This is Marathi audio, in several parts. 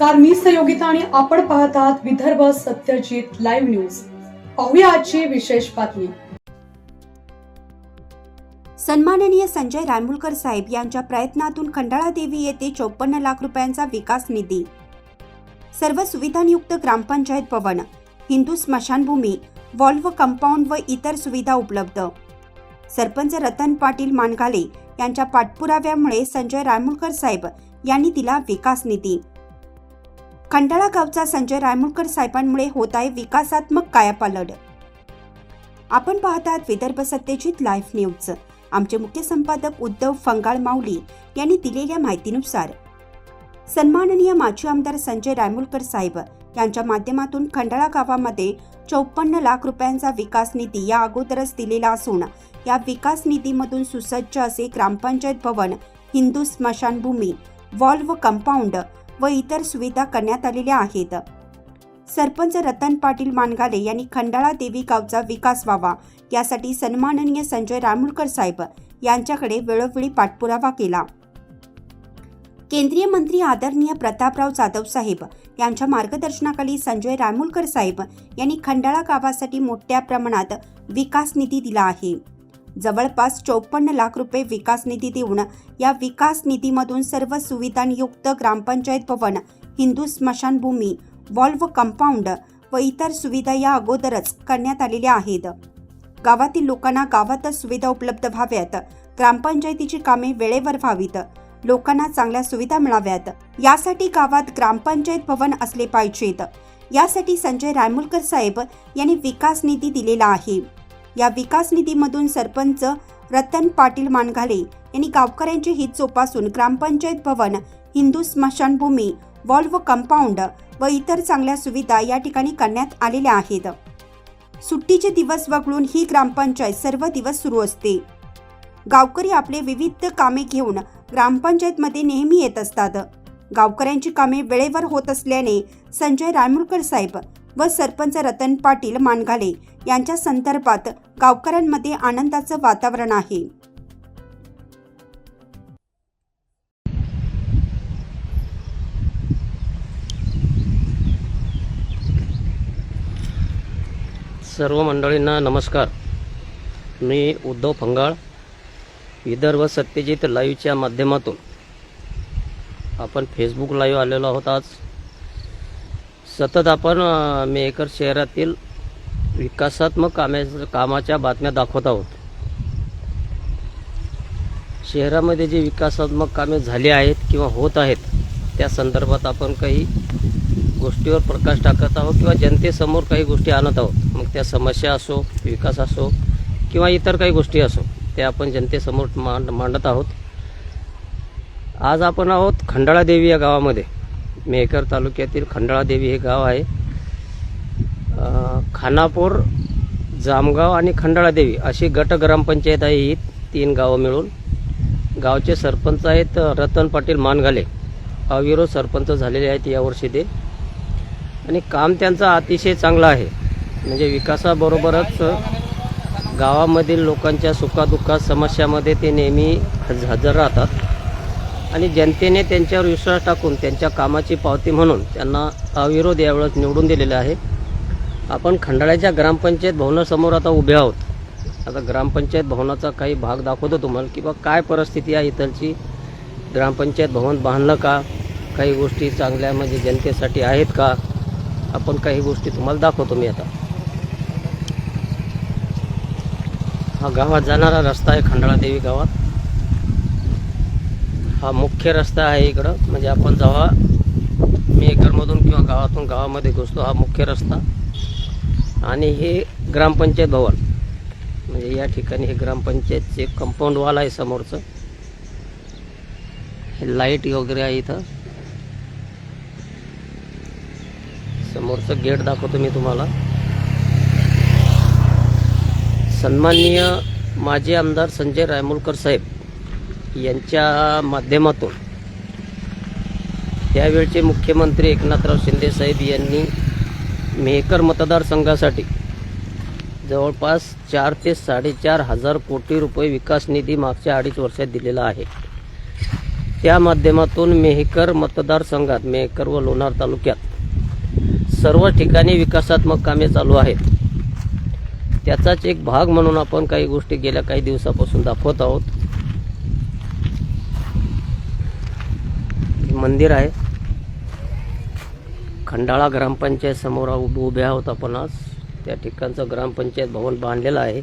नमस्कार मी सहयोगिता आणि आपण पाहत आहात विदर्भ सत्यजित लाईव्ह न्यूज. पाहूया आजची विशेष बातमी. सन्माननीय संजय रानमुलकर साहेब यांच्या प्रयत्नातून खंडाळा देवी येथे चोपन्न लाख रुपयांचा विकास निधी. सर्व सुविधांयुक्त ग्रामपंचायत भवन हिंदू स्मशानभूमी वॉल्व कंपाऊंड व इतर सुविधा उपलब्ध. सरपंच रतन पाटील मानगाले यांच्या पाठपुराव्यामुळे संजय रानमुलकर साहेब यांनी दिला विकास निधी. खंडाळा गावचा संजय रायमुळकर साहेबांमुळे होत आहे विकासात्मक कायापालट. आपण पाहतात विदर्भ सत्यजित लाईव्ह न्यूज. आमचे मुख्य संपादक उद्धव फंगाळ माऊली यांनी दिलेल्या माहितीनुसार सन्माननीय माजी आमदार संजय रायमुलकर साहेब यांच्या माध्यमातून खंडाळा गावामध्ये चौपन्न लाख रुपयांचा विकास निधी या अगोदरच दिलेला असून या विकास निधीमधून सुसज्ज असे ग्रामपंचायत भवन हिंदू स्मशानभूमी वॉल्व कंपाऊंड व इतर सुविधा करण्यात आलेल्या आहेत. सरपंच रतन पाटील मानगाले यांनी खंडाळा देवी गावचा विकास व्हावा यासाठी सन्माननीय संजय रामुळकर साहेब यांच्याकडे वेळोवेळी पाठपुरावा केला. केंद्रीय मंत्री आदरणीय प्रतापराव जाधव साहेब यांच्या मार्गदर्शनाखाली संजय रामुलकर साहेब यांनी खंडाळा गावासाठी मोठ्या प्रमाणात विकास निधी दिला आहे. जवळपास चौपन्न लाख रुपये विकास निधी देऊन या विकास निधीमधून सर्व सुविधांयुक्त ग्रामपंचायत भवन हिंदू स्मशानभूमी वॉल्व कंपाऊंड व इतर सुविधा या अगोदरच करण्यात आलेल्या आहेत. गावातील लोकांना गावातच सुविधा उपलब्ध व्हाव्यात. ग्रामपंचायतीची कामे वेळेवर व्हावीत. लोकांना चांगल्या सुविधा मिळाव्यात. यासाठी गावात ग्रामपंचायत भवन असले पाहिजेत. यासाठी संजय रायमुलकर साहेब यांनी विकास निधी दिलेला आहे. या विकास निधीमधून सरपंच रतन पाटील मानघाले यांनी गावकऱ्यांचे हित जोपासून ग्रामपंचायत भवन हिंदू स्मशानभूमी वॉल्व कंपाऊंड व इतर चांगल्या सुविधा या ठिकाणी करण्यात आलेल्या आहेत. सुट्टीचे दिवस वगळून ही ग्रामपंचायत सर्व दिवस सुरू असते. गावकरी आपले विविध कामे घेऊन ग्रामपंचायतमध्ये नेहमी येत असतात. गावकऱ्यांची कामे वेळेवर होत असल्याने संजय रायमुलकर साहेब व सरपंच रतन पाटील मानघाले यांच्या संदर्भात गावकऱ्यांमध्ये आनंदाचं वातावरण आहे. सर्व मंडळींना नमस्कार. मी उद्धव फंगाळ विदर्भ सत्यजित लाईव्हच्या माध्यमातून. आपण फेसबुक लाईव्ह आलेलो आहोत आज. सतत आपण मेकर शहरातील विकासात्मक कामे कामाच्या बातम्या दाखवत आहोत. शहरामध्ये जे विकासात्मक कामे झाली आहेत किंवा होत आहेत त्या संदर्भात आपण काही गोष्टीवर प्रकाश टाकत आहोत किंवा जनतेसमोर काही गोष्टी आणत आहोत. मग त्या समस्या असो विकास असो किंवा इतर काही गोष्टी असो त्या आपण जनतेसमोर मांड मांडत आहोत. आज आपण आहोत खंडाळा देवी या गावामध्ये. मेहकर तालुक्यातील खंडाळा देवी हे गाव आहे. खानापूर जामगाव आणि खंडाळादेवी अशी गट ग्रामपंचायत आहे ही तीन गावं मिळून. गावचे सरपंच आहेत रतन पाटील मानघाले अविरोध सरपंच झालेले आहेत यावर्षी ते. आणि काम त्यांचं अतिशय चांगलं आहे. म्हणजे विकासाबरोबरच गावामधील लोकांच्या सुखादुःखात समस्यामध्ये ते नेहमी हज हजर राहतात. आणि जनतेने त्यांच्यावर विश्वास टाकून त्यांच्या कामाची पावती म्हणून त्यांना अविरोध यावेळेस निवडून दिलेला आहे. आपण खंडाळ्याच्या ग्रामपंचायत भवनासमोर आता उभे आहोत. आता ग्रामपंचायत भवनाचा काही भाग दाखवतो तुम्हाला की बा काय परिस्थिती आहे इथलची? ग्रामपंचायत भवन बांधलं का? काही गोष्टी चांगल्या म्हणजे जनतेसाठी आहेत का? आपण काही गोष्टी तुम्हाला दाखवतो मी आता. हा गावात जाणारा रस्ता आहे खंडाळा देवी गावात. हा मुख्य रस्ता आहे इकडं. म्हणजे आपण जेव्हा मेकरमधून किंवा गावातून गावामध्ये घुसतो हा मुख्य रस्ता. आणि हे ग्रामपंचायत भवन. म्हणजे या ठिकाणी हे ग्रामपंचायतचे कंपाऊंड वॉल आहे समोरचं हे लाइट वगैरे आहे इथं. समोरचं गेट दाखवतो मी तुम्हाला. सन्माननीय माजी आमदार संजय रायमुलकर साहेब यांच्या माध्यमातून त्यावेळचे मुख्यमंत्री एकनाथराव शिंदे साहेब यांनी मेहकर मतदारसंघासाठी जवळपास चार ते साडेचार हजार कोटी रुपये विकास निधी मागच्या अडीच वर्षात दिलेला आहे. त्या माध्यमातून मेहकर मतदारसंघात मेहकर व लोणार तालुक्यात सर्व ठिकाणी विकासात्मक कामे चालू आहेत. त्याचाच एक भाग म्हणून आपण काही गोष्टी गेल्या काही दिवसापासून दाखवत आहोत. मंदिर आहे. खंडाळा ग्रामपंचायत समोर उभ उभे आहोत आपण आज. त्या ठिकाणचं ग्रामपंचायत भवन बांधलेलं आहे.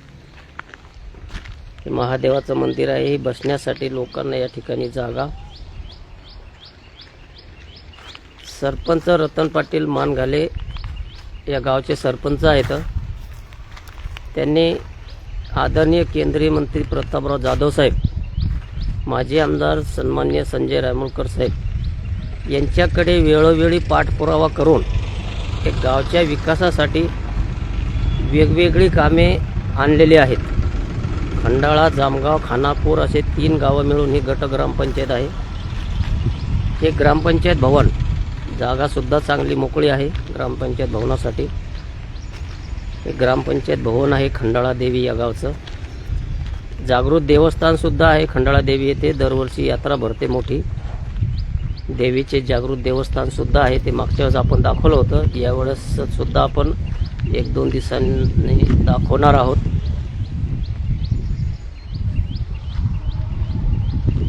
हे महादेवाचं मंदिर आहे. हे बसण्यासाठी लोकांना या ठिकाणी जागा. सरपंच रतन पाटील मानघाले या गावचे सरपंच आहेत. त्यांनी आदरणीय केंद्रीय मंत्री प्रतापराव जाधव साहेब माजी आमदार सन्मान्य संजय रायमुलकर साहेब यांच्याकडे वेळोवेळी पाठपुरावा करून हे गावच्या विकासासाठी वेगवेगळी कामे आणलेली आहेत. खंडाळा जामगाव खानापूर असे तीन गावं मिळून ही गट ग्रामपंचायत आहे. हे ग्रामपंचायत भवन जागासुद्धा चांगली मोकळी आहे ग्रामपंचायत भवनासाठी. हे ग्रामपंचायत भवन आहे खंडाळा देवी या गावचं. जागृत देवस्थानसुद्धा आहे खंडाळा देवी येथे. दरवर्षी यात्रा भरते मोठी. देवीचे जागृत देवस्थानसुद्धा आहे. ते मागच्या वेळेस आपण दाखवलं होतं. यावेळेस सुद्धा आपण एक दोन दिवसांनी दाखवणार आहोत.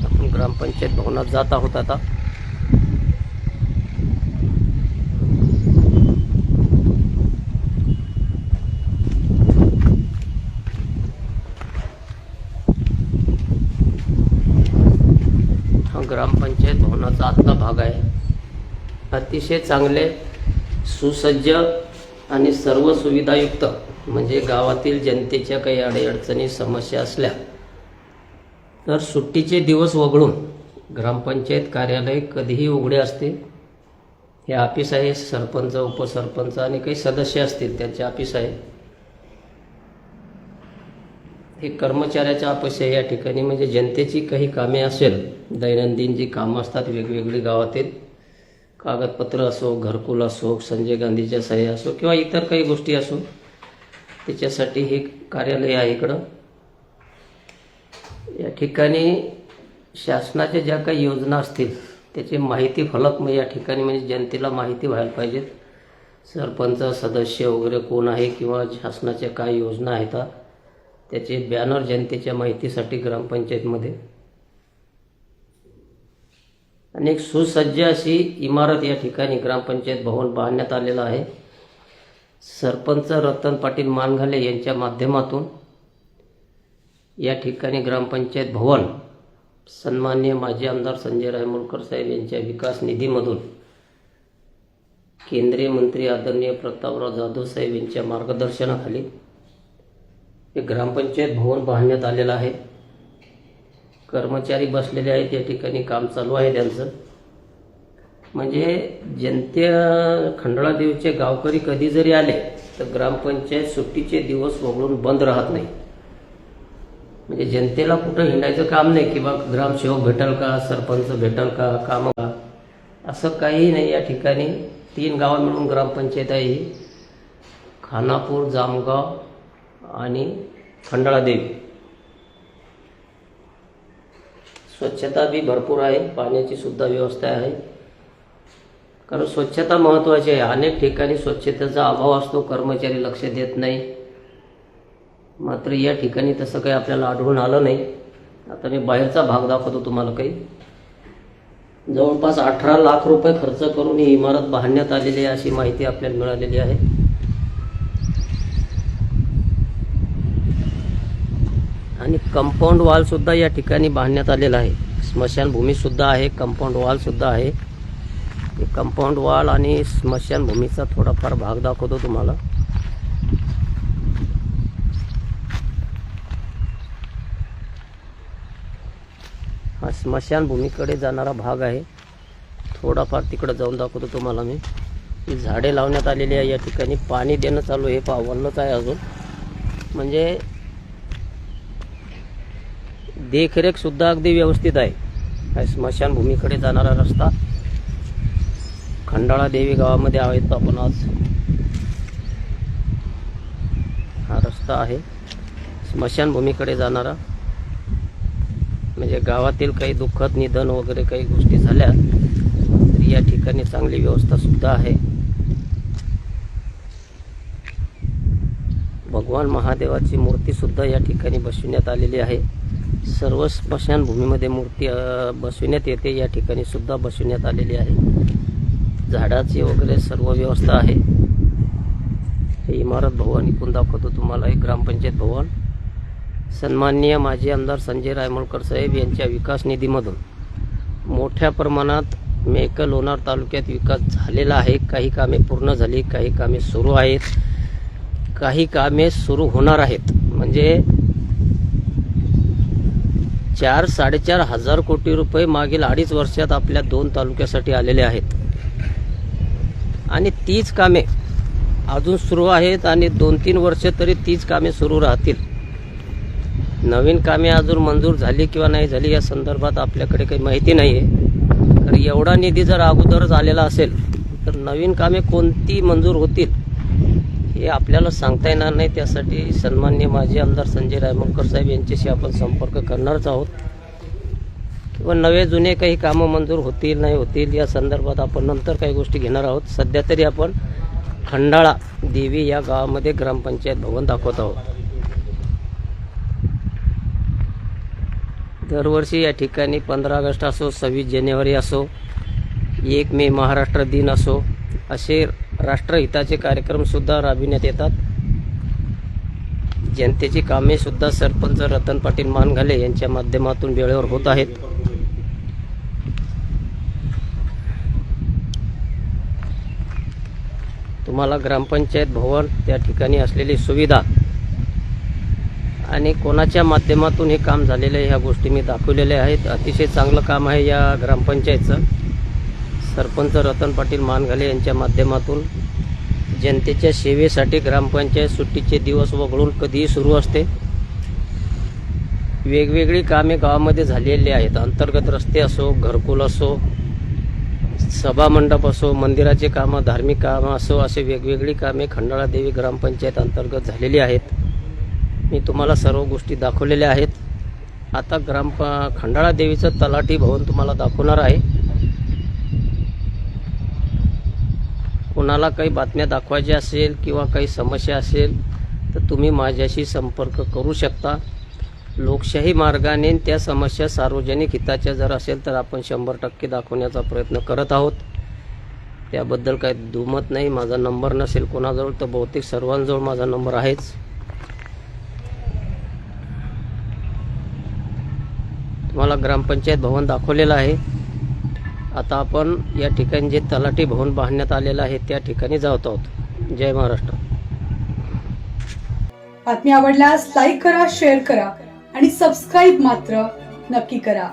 आपण ग्रामपंचायत भवनात जात आहोत आता. ग्रामपंचायत भवनाचा आतला भाग आहे. अतिशय चांगले सुसज्ज आणि सर्व सुविधायुक्त म्हणजे गावातील जनतेच्या काही अडीअडचणी समस्या असल्या तर सुट्टीचे दिवस वगळून ग्रामपंचायत कार्यालय कधीही उघडे असते हे ऑफिस आहे सरपंच उपसरपंच आणि काही सदस्य असतील त्यांचे ऑफिस आहे. हे कर्मचाऱ्याच्या ऑफिस या ठिकाणी म्हणजे जनतेची काही कामे असेल दैनंदिन जी कामं असतात वेगवेगळी गावातील कागदपत्र असो घरकुल असो संजय गांधीच्या सह्या असो किंवा इतर काही गोष्टी असो त्याच्यासाठी हे कार्यालय आहे इकडं. या ठिकाणी शासनाच्या ज्या काही योजना असतील त्याची माहिती फलक मग या ठिकाणी म्हणजे जनतेला माहिती व्हायला पाहिजेत. सरपंच सदस्य वगैरे कोण आहे किंवा शासनाच्या काय योजना आहेत त्याचे बॅनर जनतेच्या माहितीसाठी ग्रामपंचायतमध्ये. आणि एक सुसज्ज अशी इमारत या ठिकाणी ग्रामपंचायत भवन बांधण्यात आलेलं आहे. सरपंच रतन पाटील मानघाले यांच्या माध्यमातून या ठिकाणी ग्रामपंचायत भवन सन्मान्य माजी आमदार संजय रायमोलकर साहेब यांच्या विकास निधीमधून केंद्रीय मंत्री आदरणीय प्रतापराव जाधव साहेब यांच्या मार्गदर्शनाखाली हे ग्रामपंचायत भवन बांधण्यात आलेलं आहे. कर्मचारी बसलेले आहेत या ठिकाणी काम चालू आहे त्यांचं. म्हणजे जनते खंडळादेवीचे गावकरी कधी जरी आले तर ग्रामपंचायत सुट्टीचे दिवस वगळून बंद राहत नाही. म्हणजे जनतेला कुठं हिंडायचं काम नाही किंवा ग्रामसेवक भेटल का सरपंच भेटल का काम का? असं काही नाही या ठिकाणी. तीन गावं मिळून ग्रामपंचायत आहे ही. खानापूर जामगाव आणि खंडाळा देवी. स्वच्छता बी भरपूर आहे पाण्याची सुद्धा व्यवस्था आहे. कारण स्वच्छता महत्त्वाची आहे. अनेक ठिकाणी स्वच्छतेचा अभाव असतो कर्मचारी लक्ष देत नाही. मात्र या ठिकाणी तसं काही आपल्याला आढळून आलं नाही. आता मी बाहेरचा भाग दाखवतो तुम्हाला काही. जवळपास अठरा लाख रुपये खर्च करून ही इमारत बांधण्यात आलेली आहे अशी माहिती आपल्याला मिळालेली आहे. आणि कंपाऊंड वॉलसुद्धा या ठिकाणी बांधण्यात आलेला आहे. स्मशानभूमीसुद्धा आहे कंपाऊंड वॉलसुद्धा आहे. कंपाऊंड वॉल आणि स्मशानभूमीचा थोडाफार भाग दाखवतो तुम्हाला. हा स्मशानभूमीकडे जाणारा भाग आहे. थोडाफार तिकडं जाऊन दाखवतो तुम्हाला मी. ही झाडे लावण्यात आलेली आहे या ठिकाणी. पाणी देणं चालू हे पावलंच आहे अजून. म्हणजे देखरेख सुद्धा अगदी व्यवस्थित आहे. स्मशानभूमीकडे जाणारा रस्ता खंडाळा देवी गावामध्ये आहेत आपण आज हा रस्ता आहे. स्मशानभूमीकडे जाणारा. म्हणजे गावातील काही दुःखद निधन वगैरे काही गोष्टी झाल्या तर या ठिकाणी चांगली व्यवस्था सुद्धा आहे. भगवान महादेवाची मूर्ती सुद्धा या ठिकाणी बसविण्यात आलेली आहे. सर्व स्मशानभूमीमध्ये मूर्ती बसविण्यात येते. या ठिकाणी सुद्धा बसविण्यात आलेली आहे. झाडाची वगैरे सर्व व्यवस्था आहे. हे इमारत भवन इकून दाखवतो तुम्हाला. हे ग्रामपंचायत भवन. सन्माननीय माजी आमदार संजय रायमोळकर साहेब यांच्या विकास निधीमधून. मोठ्या प्रमाणात मेक लोणार तालुक्यात विकास झालेला आहे. काही कामे पूर्ण झाली काही कामे सुरू आहेत. काही कामे सुरू होणार आहेत. म्हणजे चार साडेचार हजार कोटी रुपये मागील अडीच वर्षात आपल्या दोन तालुक्यासाठी आलेले आहेत. आणि तीच कामे अजून सुरू आहेत आणि दोन तीन वर्ष तरी तीच कामे सुरू राहतील. नवीन कामे अजून मंजूर झाली किंवा नाही झाली या संदर्भात आपल्याकडे काही माहिती नाही आहे तर एवढा निधी जर अगोदरच आलेला असेल तर नवीन कामे कोणती मंजूर होतील? हे आपल्याला सांगता येणार नाही. त्यासाठी सन्मान्य माजी आमदार संजय रायमोलकर साहेब यांच्याशी आपण संपर्क करणारच आहोत. किंवा नवे जुने काही कामं मंजूर होतील नाही होतील या संदर्भात आपण नंतर काही गोष्टी घेणार आहोत. सध्या तरी आपण खंडाळा देवी या गावामध्ये ग्रामपंचायत भवन दाखवत आहोत. दरवर्षी या ठिकाणी पंधरा ऑगस्ट असो सव्वीस जानेवारी असो एक मे महाराष्ट्र दिन असो असे राष्ट्रहिताचे कार्यक्रमसुद्धा राबविण्यात येतात. जनतेची कामेसुद्धा सरपंच रतन पाटील मानघाले यांच्या माध्यमातून वेळेवर होत आहेत. तुम्हाला ग्रामपंचायत भवन त्या ठिकाणी असलेली सुविधा आणि कोणाच्या माध्यमातून हे काम झालेलं आहे ह्या गोष्टी मी दाखवलेल्या आहेत. अतिशय चांगलं काम आहे या ग्रामपंचायतचं. सरपंच रतन पाटील मानघाले यांच्या माध्यमातून जनतेच्या सेवेसाठी ग्रामपंचायत सुट्टीचे दिवस वगळून कधीही सुरू असते. वेगवेगळी कामे गावामध्ये झालेली आहेत. अंतर्गत रस्ते असो घरकुल असो सभामंडप असो मंदिराचे कामं धार्मिक कामं असो असे वेगवेगळी कामे खंडाळा देवी ग्रामपंचायत अंतर्गत झालेली आहेत. मी तुम्हाला सर्व गोष्टी दाखवलेल्या आहेत. आता ग्राम खंडाळा देवीचं तलाठी भवन तुम्हाला दाखवणार आहे. कोणाला काही बातम्या दाखवायच्या असेल किंवा काही समस्या असेल तर तुम्ही माझ्याशी संपर्क करू शकता. लोकशाही मार्गाने त्या समस्या सार्वजनिक हिताच्या जर असेल तर आपण शंभर टक्के दाखवण्याचा प्रयत्न करत आहोत. त्याबद्दल काही दुमत नाही. माझा नंबर नसेल कोणाजवळ तर बहुतेक सर्वांजवळ माझा नंबर आहेच. तुम्हाला ग्रामपंचायत भवन दाखवलेलं आहे. आता आपण या ठिकाणी जे तलाठी भवन बांधण्यात आलेलं आहे त्या ठिकाणी जात आहोत. जय महाराष्ट्र. बातमी आवडल्यास लाईक करा शेअर करा आणि सबस्क्राईब मात्र नक्की करा.